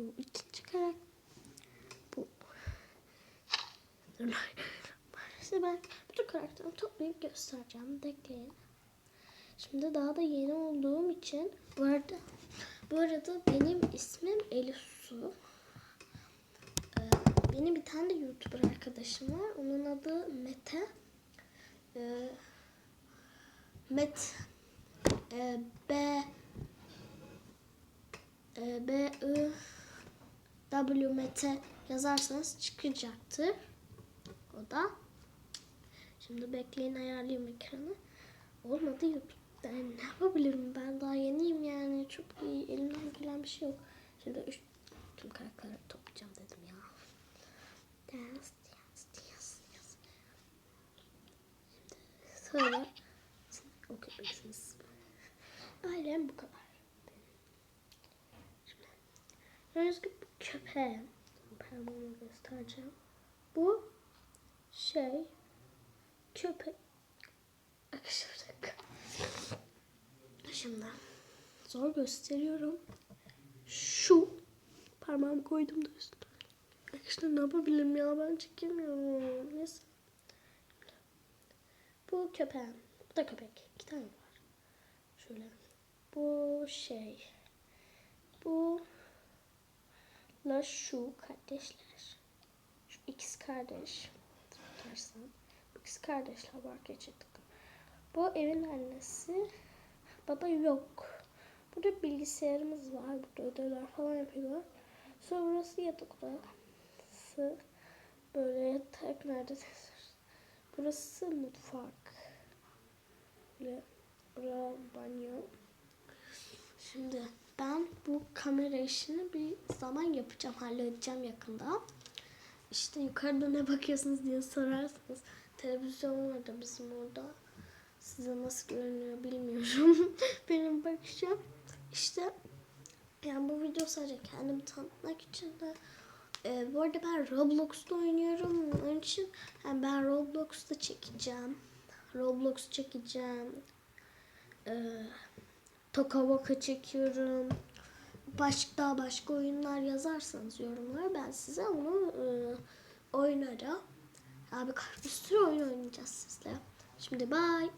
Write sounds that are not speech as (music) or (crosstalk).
Bu ikinci karakter. Bu. Size ben bütün karakterimi toplayıp göstereceğim. Bekleyin. Şimdi daha da yeni olduğum için bu arada bu arada benim ismim Elif Su. Ee, benim bir tane de YouTuber arkadaşım var. Onun adı Mete. Ee, Met e, B e, B I W Mete yazarsanız çıkacaktır. O da. Şimdi bekleyin ayarlayayım ekranı. Olmadı YouTube'dan ne yapabilirim ben daha yeniyim yani çok iyi elimden gelen bir şey yok. Şimdi üç, tüm karakterleri toplayacağım dedim ya. Dance, dance, dance, dance. Şimdi sonra okuyabilirsiniz. Ailem bu kadar. Şimdi bu köpeğim. Parmağımı göstereceğim. Bu şey köpek. Dakika. Şimdi zor gösteriyorum. Şu parmağımı koydum da üstüne. Arkadaşlar ne yapabilirim ya ben çekemiyorum. Neyse. Bu köpeğim. Bu da köpek. İki tane var. Şöyle. Bu şey. Bu şu kardeşler. Şu ikiz kardeş. Bu ikiz kardeşler var gerçekten. Bu evin annesi. Baba yok. Burada bilgisayarımız var. Burada ödevler falan yapıyorlar. Sonra burası yatak odası. Böyle yatak nerede? Burası mutfak. Böyle bura banyo. Şimdi ben bu kamera işini bir zaman yapacağım, halledeceğim yakında. İşte yukarıda ne bakıyorsunuz diye sorarsanız televizyon var da bizim orada. Size nasıl görünüyor bilmiyorum. (laughs) Benim bakışım işte yani bu video sadece kendimi tanıtmak için de e, bu arada ben Roblox'ta oynuyorum. Onun için yani ben Roblox'ta çekeceğim. Roblox çekeceğim. E, Toka çekiyorum. Başka başka oyunlar yazarsanız yorumlara ben size onu e, oynarım. Abi bir sürü oyun oynayacağız sizle. Şimdi bye.